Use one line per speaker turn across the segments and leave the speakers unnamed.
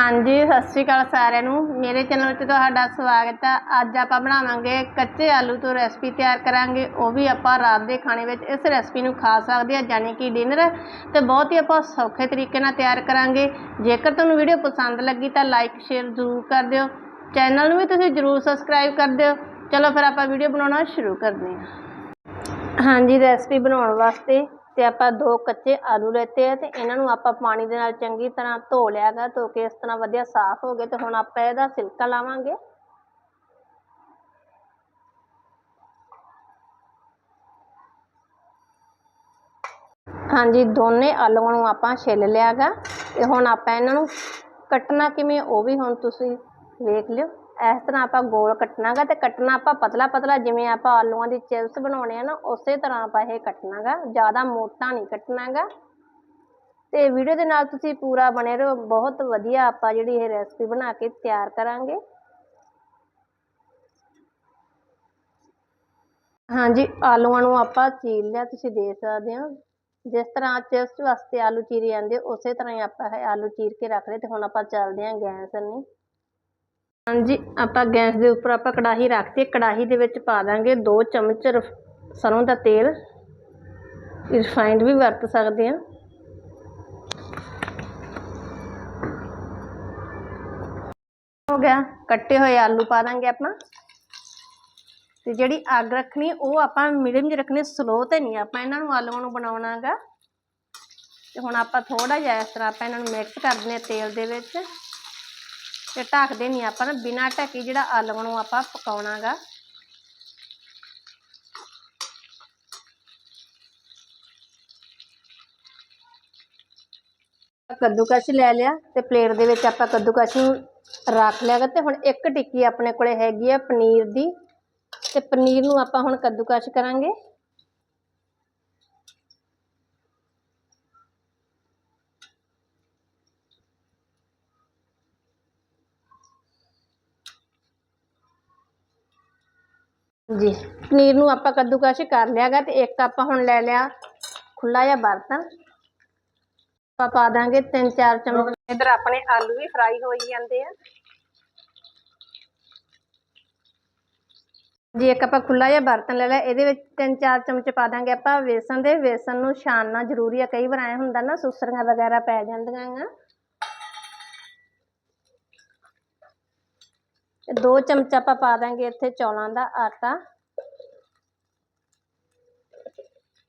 ਹਾਂਜੀ, ਸਤਿ ਸ਼੍ਰੀ ਅਕਾਲ ਸਾਰਿਆਂ ਨੂੰ। ਮੇਰੇ ਚੈਨਲ ਵਿੱਚ ਤੁਹਾਡਾ ਸਵਾਗਤ ਹੈ ਅੱਜ ਆਪਾਂ ਬਣਾਵਾਂਗੇ ਕੱਚੇ ਆਲੂ ਤੋਂ ਰੈਸਪੀ ਤਿਆਰ ਕਰਾਂਗੇ। ਉਹ ਵੀ ਆਪਾਂ ਰਾਤ ਦੇ ਖਾਣੇ ਵਿੱਚ ਇਸ ਰੈਸਪੀ ਨੂੰ ਖਾ ਸਕਦੇ ਹਾਂ ਯਾਨੀ ਕਿ ਡਿਨਰ ਤੇ ਬਹੁਤ ਹੀ ਆਪਾਂ ਸੌਖੇ ਤਰੀਕੇ ਨਾਲ ਤਿਆਰ ਕਰਾਂਗੇ। ਜੇਕਰ ਤੁਹਾਨੂੰ ਵੀਡੀਓ ਪਸੰਦ ਲੱਗੀ ਤਾਂ ਲਾਈਕ ਸ਼ੇਅਰ ਜ਼ਰੂਰ ਕਰ ਦਿਓ। ਚੈਨਲ ਨੂੰ ਵੀ ਤੁਸੀਂ ਜ਼ਰੂਰ ਸਬਸਕ੍ਰਾਈਬ ਕਰ ਦਿਓ। ਚਲੋ ਫਿਰ ਆਪਾਂ ਵੀਡੀਓ ਬਣਾਉਣਾ ਸ਼ੁਰੂ ਕਰਦੇ ਹਾਂ। ਹਾਂਜੀ ਰੈਸਪੀ ਬਣਾਉਣ ਵਾਸਤੇ ਤੇ ਆਪਾਂ ਦੋ ਕੱਚੇ ਆਲੂ ਲੈਤੇ ਆ ਤੇ ਇਹਨਾਂ ਨੂੰ ਆਪਾਂ ਪਾਣੀ ਦੇ ਨਾਲ ਚੰਗੀ ਤਰ੍ਹਾਂ ਧੋ ਲਿਆਗਾ, ਧੋ ਕੇ ਇਸ ਤਰ੍ਹਾਂ ਵਧੀਆ ਸਾਫ਼ ਹੋ ਗਏ ਤੇ ਹੁਣ ਆਪਾਂ ਇਹਦਾ ਸਿਲਕਾ ਲਾਵਾਂਗੇ। ਹਾਂਜੀ, ਦੋਨੇ ਆਲੂਆਂ ਨੂੰ ਆਪਾਂ ਛਿੱਲ ਲਿਆਗਾ ਤੇ ਹੁਣ ਆਪਾਂ ਇਹਨਾਂ ਨੂੰ ਕੱਟਣਾ ਕਿਵੇਂ, ਉਹ ਵੀ ਹੁਣ ਤੁਸੀਂ ਵੇਖ ਲਿਓ। ਇਸ ਤਰ੍ਹਾਂ ਆਪਾਂ ਗੋਲ ਕੱਟਣਾਗਾ ਤੇ ਕੱਟਣਾ ਆਪਾਂ ਪਤਲਾ ਪਤਲਾ ਜਿਵੇਂ ਆਪਾਂ ਆਲੂਆਂ ਦੀ ਚਿਪਸ ਬਣਾਉਣੇ ਆ ਨਾ, ਉਸੇ ਤਰ੍ਹਾਂ ਆਪਾਂ ਇਹ ਕੱਟਣਾਗਾ, ਜ਼ਿਆਦਾ ਮੋਟਾ ਨਹੀਂ ਕੱਟਣਾਗਾ। ਤੇ ਵੀਡੀਓ ਦੇ ਨਾਲ ਤੁਸੀਂ ਪੂਰਾ ਬਣੇ ਰਹੋ, ਬਹੁਤ ਵਧੀਆ ਆਪਾਂ ਜਿਹੜੀ ਇਹ ਰੈਸਪੀ ਬਣਾ ਕੇ ਤਿਆਰ ਕਰਾਂਗੇ। ਹਾਂਜੀ, ਆਲੂਆਂ ਨੂੰ ਆਪਾਂ ਚੀਰ ਲਿਆ, ਤੁਸੀਂ ਦੇਖ ਸਕਦੇ ਹੋ। ਜਿਸ ਤਰ੍ਹਾਂ ਚਿਪਸ ਵਾਸਤੇ ਆਲੂ ਚੀਰੇ ਜਾਂਦੇ, ਉਸੇ ਤਰ੍ਹਾਂ ਹੀ ਆਪਾਂ ਇਹ ਆਲੂ ਚੀਰ ਕੇ ਰੱਖ ਲਏ ਤੇ ਹੁਣ ਆਪਾਂ ਚੱਲਦੇ ਹਾਂ ਗੈਸ ਨੂੰ ਹਾਂਜੀ, ਆਪਾਂ ਗੈਸ ਦੇ ਉੱਪਰ ਆਪਾਂ ਕੜਾਹੀ ਰੱਖਤੀ, ਕੜਾਹੀ ਦੇ ਵਿੱਚ ਪਾ ਦਾਂਗੇ 2 ਚਮਚ ਰਫ- ਸਰੋਂ ਦਾ ਤੇਲ। ਰਿਫਾਈਨਡ ਵੀ ਵਰਤ ਸਕਦੇ ਹਾਂ। ਹੋ ਗਿਆ, ਕੱਟੇ ਹੋਏ ਆਲੂ ਪਾ ਦਾਂਗੇ ਆਪਾਂ। ਤੇ ਜਿਹੜੀ ਅੱਗ ਰੱਖਣੀ, ਉਹ ਆਪਾਂ ਮੀਡੀਅਮ 'ਚ ਰੱਖਣੀ ਸਲੋ ਤੇ ਨਹੀਂ। ਆਪਾਂ ਇਹਨਾਂ ਨੂੰ ਆਲੂਆਂ ਨੂੰ ਬਣਾਉਣਾਗਾ ਤੇ ਹੁਣ ਆਪਾਂ ਥੋੜਾ ਜਿਹਾ ਇਸ ਤਰ੍ਹਾਂ ਆਪਾਂ ਇਹਨਾਂ ਨੂੰ ਮਿਕਸ ਕਰ ਦਿੰਦੇ ਹਾਂ ਤੇਲ ਦੇ ਵਿੱਚ। ਤੇ ਢੱਕਦੇ ਨਹੀਂ ਆਪਾਂ ਨਾ, ਬਿਨਾਂ ਢੱਕੀ ਜਿਹੜਾ ਆਲੂਆਂ ਨੂੰ ਆਪਾਂ ਪਕਾਉਣਾਗਾ। ਕੱਦੂਕਸ਼ ਲੈ ਲਿਆ ਤੇ ਪਲੇਟ ਦੇ ਵਿੱਚ ਆਪਾਂ ਕੱਦੂਕਸ਼ ਨੂੰ ਰੱਖ ਲਿਆਗਾ ਤੇ ਹੁਣ ਇੱਕ ਟਿੱਕੀ ਆਪਣੇ ਕੋਲੇ ਹੈਗੀ ਆ ਪਨੀਰ ਦੀ। ਤੇ ਪਨੀਰ ਨੂੰ ਆਪਾਂ ਹੁਣ ਕੱਦੂਕਸ਼ ਕਰਾਂਗੇ। ਜੀ। ਪਨੀਰ ਨੂੰ ਆਪਾਂ ਕੱਦੂਕਸ਼ ਕਰ ਲਿਆਗਾ ਤੇ ਇੱਕ ਆਪਾਂ ਹੁਣ ਲੈ ਲਿਆ ਖੁੱਲਾ ਜਿਹਾ ਬਰਤਨ। ਆਪਾਂ ਪਾ ਦਾਂਗੇ ਤਿੰਨ ਚਾਰ ਚਮਚ। ਇਧਰ ਆਪਣੇ ਆਲੂ ਵੀ ਫਰਾਈ ਹੋਈ ਜਾਂਦੇ ਆ। ਜੀ ਇੱਕ ਆਪਾਂ ਖੁੱਲਾ ਜਿਹਾ ਬਰਤਨ ਲੈ ਲਿਆ। ਇਹਦੇ ਵਿੱਚ ਤਿੰਨ ਚਾਰ ਚਮਚ ਪਾ ਦਾਂਗੇ ਆਪਾਂ ਵੇਸਣ ਦੇ। ਵੇਸਣ ਨੂੰ ਛਾਣਨਾ ਜ਼ਰੂਰੀ ਆ। ਕਈ ਵਾਰ ਐ ਹੁੰਦਾ ਨਾ ਸੁਸਰੀਆਂ ਵਗੈਰਾ ਪੈ ਜਾਂਦੀਆਂ ਆ। ਦੋ ਚਮਚ ਆਪਾਂ ਪਾ ਦਾਂਗੇ ਇੱਥੇ ਚੌਲਾਂ ਦਾ ਆਟਾ।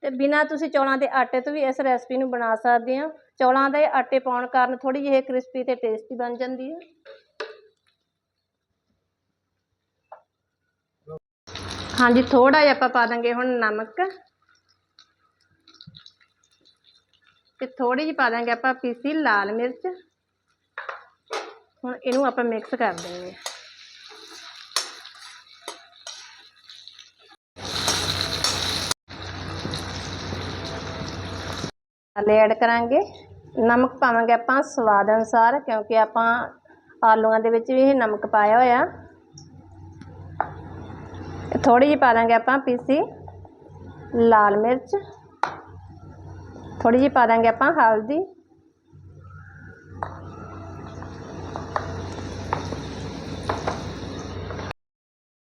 ਤੇ ਬਿਨਾਂ ਤੁਸੀਂ ਚੌਲਾਂ ਦੇ ਆਟੇ ਤੋਂ ਵੀ ਇਸ ਰੈਸਪੀ ਨੂੰ ਬਣਾ ਸਕਦੇ ਹੋ। ਚੌਲਾਂ ਦੇ ਆਟੇ ਪਾਉਣ ਕਾਰਨ ਥੋੜੀ ਜਿਹੀ ਕ੍ਰਿਸਪੀ ਤੇ ਟੇਸਟੀ ਬਣ ਜਾਂਦੀ ਹੈ। ਹਾਂਜੀ ਥੋੜਾ ਜਿਹਾ ਆਪਾਂ ਪਾ ਦਾਂਗੇ ਹੁਣ ਨਮਕ। ਤੇ ਥੋੜੀ ਜਿਹੀ ਪਾ ਦਾਂਗੇ ਆਪਾਂ ਪੀਸੀ ਲਾਲ ਮਿਰਚ। ਹੁਣ ਇਹਨੂੰ ਆਪਾਂ ਮਿਕਸ ਕਰ ਦੇਵਾਂਗੇ ਮਸਾਲੇ ਐਡ ਕਰਾਂਗੇ। ਨਮਕ ਪਾਵਾਂਗੇ ਆਪਾਂ ਸਵਾਦ ਅਨੁਸਾਰ, ਕਿਉਂਕਿ ਆਪਾਂ ਆਲੂਆਂ ਦੇ ਵਿੱਚ ਵੀ ਇਹ ਨਮਕ ਪਾਇਆ ਹੋਇਆ। ਥੋੜੀ ਜਿਹੀ ਪਾ ਦਾਂਗੇ ਆਪਾਂ ਪੀਸੀ ਲਾਲ ਮਿਰਚ। ਥੋੜੀ ਜਿਹੀ ਪਾ ਦਾਂਗੇ ਆਪਾਂ ਹਲਦੀ।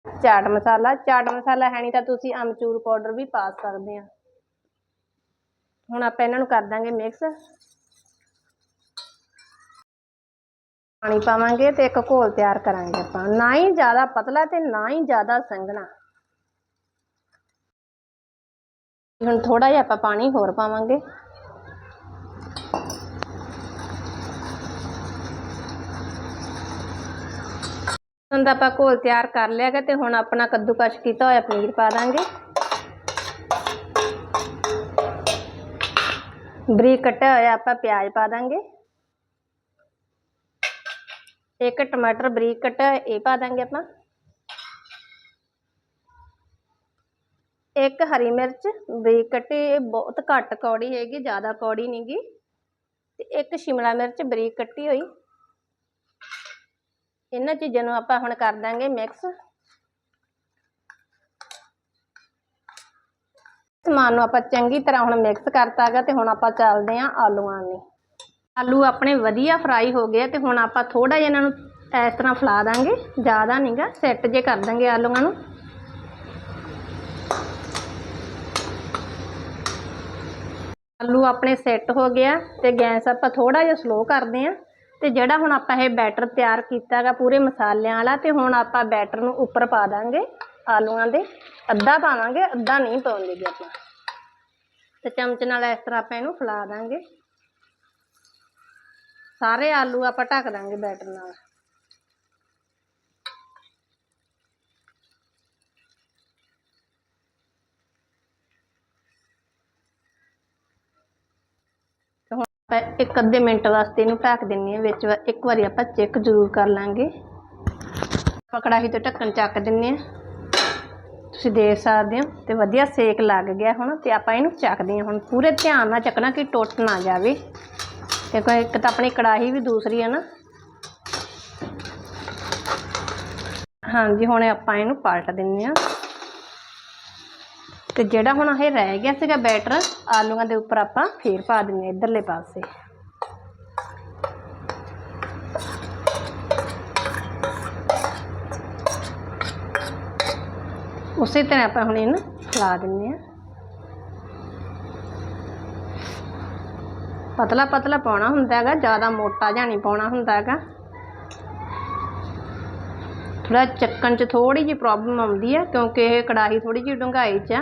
ਚਾਟ ਮਸਾਲਾ ਚਾਟ ਮਸਾਲਾ ਹੈ ਨਹੀਂ ਤਾਂ ਤੁਸੀਂ ਅਮਚੂਰ ਪਾਊਡਰ ਵੀ ਪਾ ਸਕਦੇ ਆ। ਹੁਣ ਆਪਾਂ ਇਹਨਾਂ ਨੂੰ ਕਰ ਦਾਂਗੇ ਮਿਕਸ ਪਾਣੀ ਪਾਵਾਂਗੇ ਤੇ ਇੱਕ ਘੋਲ ਤਿਆਰ ਕਰਾਂਗੇ ਆਪਾਂ। ਨਾ ਹੀ ਜ਼ਿਆਦਾ ਪਤਲਾ ਤੇ ਨਾ ਹੀ ਜ਼ਿਆਦਾ ਸੰਘਣਾ। ਹੁਣ ਥੋੜਾ ਜਿਹਾ ਆਪਾਂ ਪਾਣੀ ਹੋਰ ਪਾਵਾਂਗੇ। ਹੁਣ ਤਾਂ ਆਪਾਂ ਘੋਲ ਤਿਆਰ ਕਰ ਲਿਆਗਾ ਤੇ ਹੁਣ ਆਪਣਾ ਕੱਦੂਕਸ਼ ਕੀਤਾ ਹੋਇਆ ਪਨੀਰ ਪਾ ਦਾਂਗੇ। ਬਰੀਕ ਕੱਟਿਆ ਹੋਇਆ ਆਪਾਂ ਪਿਆਜ਼ ਪਾ ਦਾਂਗੇ। ਇੱਕ ਟਮਾਟਰ ਬਰੀਕ ਕੱਟਿਆ ਇਹ ਪਾ ਦਾਂਗੇ ਆਪਾਂ। ਇੱਕ ਹਰੀ ਮਿਰਚ ਬਰੀਕ ਕੱਟੀ, ਇਹ ਬਹੁਤ ਘੱਟ ਕੌੜੀ ਹੈਗੀ, ਜ਼ਿਆਦਾ ਕੌੜੀ ਨਹੀਂਗੀ ਤੇ ਇੱਕ ਸ਼ਿਮਲਾ ਮਿਰਚ ਬਰੀਕ ਕੱਟੀ ਹੋਈ। ਇਹਨਾਂ ਚੀਜ਼ਾਂ ਨੂੰ ਆਪਾਂ ਹੁਣ ਕਰ ਦਾਂਗੇ ਮਿਕਸ। ਸਮਾਨ ਨੂੰ ਆਪਾਂ ਚੰਗੀ ਤਰ੍ਹਾਂ ਹੁਣ ਮਿਕਸ ਕਰਤਾ ਹੈਗਾ ਤੇ ਹੁਣ ਆਪਾਂ ਚੱਲਦੇ ਆਂ ਆਲੂਆਂ ਨੂੰ ਆਲੂ ਆਪਣੇ ਵਧੀਆ ਫਰਾਈ ਹੋ ਗਏ ਤੇ ਹੁਣ ਆਪਾਂ ਥੋੜਾ ਜਿਹਾ ਇਹਨਾਂ ਨੂੰ ਇਸ ਤਰ੍ਹਾਂ ਫਲਾ ਦਾਂਗੇ, ਜ਼ਿਆਦਾ ਨਹੀਂਗਾ ਸੈੱਟ ਜੇ ਕਰ ਦਾਂਗੇ ਆਲੂਆਂ ਨੂੰ। ਆਲੂ ਆਪਣੇ ਸੈੱਟ ਹੋ ਗਿਆ ਤੇ ਗੈਸ ਆਪਾਂ ਥੋੜਾ ਜਿਹਾ ਸਲੋ ਕਰਦੇ ਆ ਤੇ ਜਿਹੜਾ ਹੁਣ ਆਪਾਂ ਇਹ ਬੈਟਰ ਤਿਆਰ ਕੀਤਾ ਹੈਗਾ ਪੂਰੇ ਮਸਾਲਿਆਂ ਵਾਲਾ ਤੇ ਹੁਣ ਆਪਾਂ ਬੈਟਰ ਨੂੰ ਉੱਪਰ ਪਾ ਦਾਂਗੇ ਆਲੂਆਂ ਦੇ। ਅੱਧਾ ਪਾਵਾਂਗੇ, ਅੱਧਾ ਨਹੀਂ ਪਾਉਂਦੇ ਜੀ ਆਪਾਂ। ਤੇ ਚਮਚ ਨਾਲ ਇਸ ਤਰ੍ਹਾਂ ਆਪਾਂ ਇਹਨੂੰ ਫੈਲਾ ਦਾਂਗੇ। ਸਾਰੇ ਆਲੂ ਆਪਾਂ ਢੱਕ ਦਾਂਗੇ ਬੈਟਰ ਨਾਲ। ਹੁਣ ਆਪਾਂ ਇੱਕ ਅੱਧੇ ਮਿੰਟ ਵਾਸਤੇ ਇਹਨੂੰ ਢੱਕ ਦਿੰਨੀ ਆ, ਵਿੱਚ ਇੱਕ ਵਾਰੀ ਆਪਾਂ ਚੈੱਕ ਜ਼ਰੂਰ ਕਰ ਲਾਂਗੇ। ਆਪਾਂ ਕੜਾਹੀ ਤੋਂ ਢੱਕਣ ਚੱਕ ਦਿੰਨੇ ਆ। ਤੁਸੀਂ ਦੇਖ ਸਕਦੇ ਹੋ ਤੇ ਵਧੀਆ ਸੇਕ ਲੱਗ ਗਿਆ ਹੁਣ ਤੇ ਆਪਾਂ ਇਹਨੂੰ ਚੱਕਦੇ ਹਾਂ ਹੁਣ ਪੂਰੇ ਧਿਆਨ ਨਾਲ ਚੱਕਣਾ ਕਿ ਟੁੱਟ ਨਾ ਜਾਵੇ। ਕਿਉਂਕਿ ਇੱਕ ਤਾਂ ਆਪਣੀ ਕੜਾਹੀ ਵੀ ਦੂਸਰੀ ਹੈ ਨਾ। ਹਾਂਜੀ, ਹੁਣ ਆਪਾਂ ਇਹਨੂੰ ਪਲਟ ਦਿੰਨੇ ਆ ਤੇ ਜਿਹੜਾ ਹੁਣ ਇਹ ਰਹਿ ਗਿਆ ਸੀਗਾ ਬੈਟਰ, ਆਲੂਆਂ ਦੇ ਉੱਪਰ ਆਪਾਂ ਫੇਰ ਪਾ ਦਿੰਨੇ ਆ ਇਧਰਲੇ ਪਾਸੇ। ਉਸੇ ਤਰ੍ਹਾਂ ਆਪਾਂ ਹੁਣ ਇਹਨੂੰ ਫਲਾ ਦਿੰਨੇ ਆ ਪਤਲਾ ਪਤਲਾ ਪਾਉਣਾ ਹੁੰਦਾ ਹੈਗਾ, ਜ਼ਿਆਦਾ ਮੋਟਾ ਜਾਂ ਨਹੀਂ ਪਾਉਣਾ ਹੁੰਦਾ ਹੈਗਾ। ਥੋੜਾ ਚੱਕਣ 'ਚ ਥੋੜੀ ਜਿਹੀ ਪ੍ਰੋਬਲਮ ਆਉਂਦੀ ਹੈ ਕਿਉਂਕਿ ਇਹ ਕੜਾਹੀ ਥੋੜੀ ਜਿਹੀ ਡੂੰਘਾਈ 'ਚ ਆ।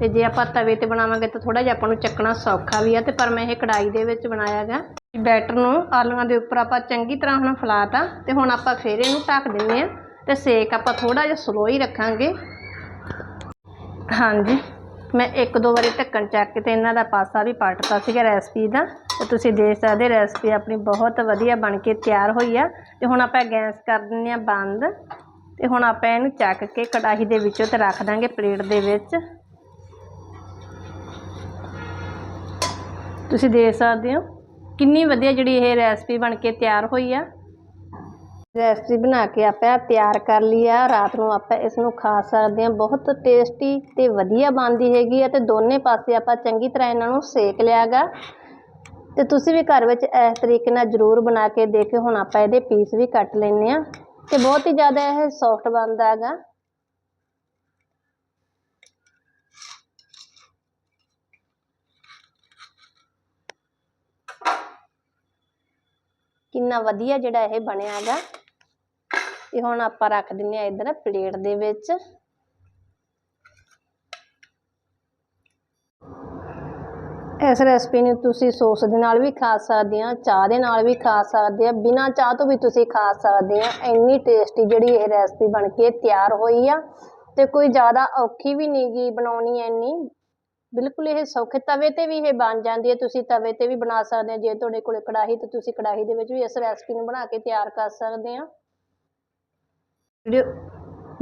ਤੇ ਜੇ ਆਪਾਂ ਤਵੇ ਤੇ ਬਣਾਵਾਂਗੇ ਤਾਂ ਥੋੜਾ ਜਿਹਾ ਆਪਾਂ ਨੂੰ ਚੱਕਣਾ ਸੌਖਾ ਵੀ ਆ, ਤੇ ਪਰ ਮੈਂ ਇਹ ਕੜਾਹੀ ਦੇ ਵਿੱਚ ਬਣਾਇਆ ਹੈਗਾ। ਬੈਟਰ ਨੂੰ ਆਲੂਆਂ ਦੇ ਉੱਪਰ ਆਪਾਂ ਚੰਗੀ ਤਰ੍ਹਾਂ ਹੁਣ ਫੈਲਾਤਾ ਤੇ ਹੁਣ ਆਪਾਂ ਫੇਰ ਇਹਨੂੰ ਢੱਕ ਦਿੰਨੇ ਆ ਤੇ ਸੇਕ ਆਪਾਂ ਥੋੜਾ ਜਿਹਾ ਸਲੋ ਹੀ ਰੱਖਾਂਗੇ। ਹਾਂਜੀ। ਮੈਂ ਇੱਕ ਦੋ ਵਾਰੀ ਢੱਕਣ ਚੱਕ ਕੇ ਤੇ ਇਹਨਾਂ ਦਾ ਪਾਸਾ ਵੀ ਪਲਟਤਾ ਸੀਗਾ ਰੈਸਪੀ ਦਾ। ਤੇ ਤੁਸੀਂ ਦੇਖ ਸਕਦੇ ਰੈਸਪੀ ਆਪਣੀ ਬਹੁਤ ਵਧੀਆ ਬਣ ਕੇ ਤਿਆਰ ਹੋਈ ਆ। ਤੇ ਹੁਣ ਆਪਾਂ ਗੈਸ ਕਰ ਦਿੰਨੇ ਆ ਬੰਦ। ਤੇ ਹੁਣ ਆਪਾਂ ਇਹਨੂੰ ਚੱਕ ਕੇ ਕੜਾਹੀ ਦੇ ਵਿੱਚੋਂ ਤੇ ਰੱਖ ਦਾਂਗੇ ਪਲੇਟ ਦੇ ਵਿੱਚ। ਤੁਸੀਂ ਦੇਖ ਸਕਦੇ ਹੋ ਕਿੰਨੀ ਵਧੀਆ ਜਿਹੜੀ ਇਹ ਰੈਸਪੀ ਬਣ ਕੇ ਤਿਆਰ ਹੋਈ ਆ। ਰੈਸਪੀ ਬਣਾ ਕੇ ਆਪਾਂ ਤਿਆਰ ਕਰ ਲਈ ਆ। ਰਾਤ ਨੂੰ ਆਪਾਂ ਇਸ ਨੂੰ ਖਾ ਸਕਦੇ ਹਾਂ। ਬਹੁਤ ਟੇਸਟੀ ਤੇ ਵਧੀਆ ਬਣਦੀ ਹੈਗੀ ਆ ਤੇ ਦੋਨੇ ਪਾਸੇ ਆਪਾਂ ਚੰਗੀ ਤਰ੍ਹਾਂ ਇਹਨਾਂ ਨੂੰ ਸੇਕ ਲਿਆਗਾ। ਤੇ ਤੁਸੀਂ ਵੀ ਘਰ ਵਿੱਚ ਇਸ ਤਰੀਕੇ ਨਾਲ ਜ਼ਰੂਰ ਬਣਾ ਕੇ ਦੇਖਿਓ। ਹੁਣ ਆਪਾਂ ਇਹਦੇ ਪੀਸ ਵੀ ਕੱਟ ਲੈਨੇ ਆ ਤੇ ਬਹੁਤ ਹੀ ਜ਼ਿਆਦਾ ਇਹ ਸੌਫਟ ਬਣਦਾ ਹੈਗਾ। ਕਿੰਨਾ ਵਧੀਆ ਜਿਹੜਾ ਇਹ ਬਣਿਆ ਹੈਗਾ। ਇਹ ਹੁਣ ਆਪਾਂ ਰੱਖ ਦਿੰਨੇ ਆ ਇਧਰ ਪਲੇਟ ਦੇ ਵਿੱਚ। ਇਸ ਰੈਸਪੀ ਨੂੰ ਤੁਸੀਂ ਸੌਸ ਦੇ ਨਾਲ ਵੀ ਖਾ ਸਕਦੇ ਆ, ਚਾਹ ਦੇ ਨਾਲ ਵੀ ਖਾ ਸਕਦੇ ਆ। ਬਿਨਾਂ ਚਾਹ ਤੋਂ ਵੀ ਤੁਸੀਂ ਖਾ ਸਕਦੇ ਆ। ਇੰਨੀ ਟੇਸਟੀ ਜਿਹੜੀ ਇਹ ਰੈਸਪੀ ਬਣ ਕੇ ਤਿਆਰ ਹੋਈ ਆ ਤੇ ਕੋਈ ਜ਼ਿਆਦਾ ਔਖੀ ਵੀ ਨਹੀਂ ਗੀ ਬਣਾਉਣੀ ਇੰਨੀ। ਬਿਲਕੁਲ ਇਹ ਸੌਖੇ ਤਵੇ ਤੇ ਵੀ ਇਹ ਬਣ ਜਾਂਦੀ ਹੈ ਤੁਸੀਂ ਤਵੇ ਤੇ ਵੀ ਬਣਾ ਸਕਦੇ ਹੋ ਜੇ ਤੁਹਾਡੇ ਕੋਲ ਕੜਾਹੀ ਤੇ ਤੁਸੀਂ ਕੜਾਹੀ ਦੇ ਵਿੱਚ ਵੀ ਇਸ ਰੈਸਪੀ ਨੂੰ ਬਣਾ ਕੇ ਤਿਆਰ ਕਰ ਸਕਦੇ ਆ। ਵੀਡੀਓ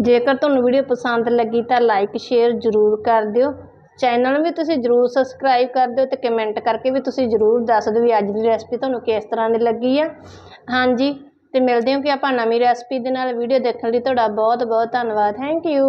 ਜੇਕਰ ਤੁਹਾਨੂੰ ਵੀਡੀਓ ਪਸੰਦ ਲੱਗੀ ਤਾਂ ਲਾਈਕ, ਸ਼ੇਅਰ ਜ਼ਰੂਰ ਕਰ ਦਿਓ। ਚੈਨਲ ਵੀ ਤੁਸੀਂ ਜ਼ਰੂਰ ਸਬਸਕ੍ਰਾਈਬ ਕਰ ਦਿਓ ਤੇ ਕਮੈਂਟ ਕਰਕੇ ਵੀ ਤੁਸੀਂ ਜ਼ਰੂਰ ਦੱਸ ਦਿਓ ਵੀ ਅੱਜ ਦੀ ਰੈਸਪੀ ਤੁਹਾਨੂੰ ਕਿਸ ਤਰ੍ਹਾਂ ਦੀ ਲੱਗੀ ਆ। ਹਾਂਜੀ, ਤੇ ਮਿਲਦੇ ਹਾਂ ਕਿ ਆਪਾਂ ਨਵੀਂ ਰੈਸਪੀ ਦੇ ਨਾਲ। ਵੀਡੀਓ ਦੇਖਣ ਲਈ ਤੁਹਾਡਾ ਬਹੁਤ ਬਹੁਤ ਧੰਨਵਾਦ। Thank you.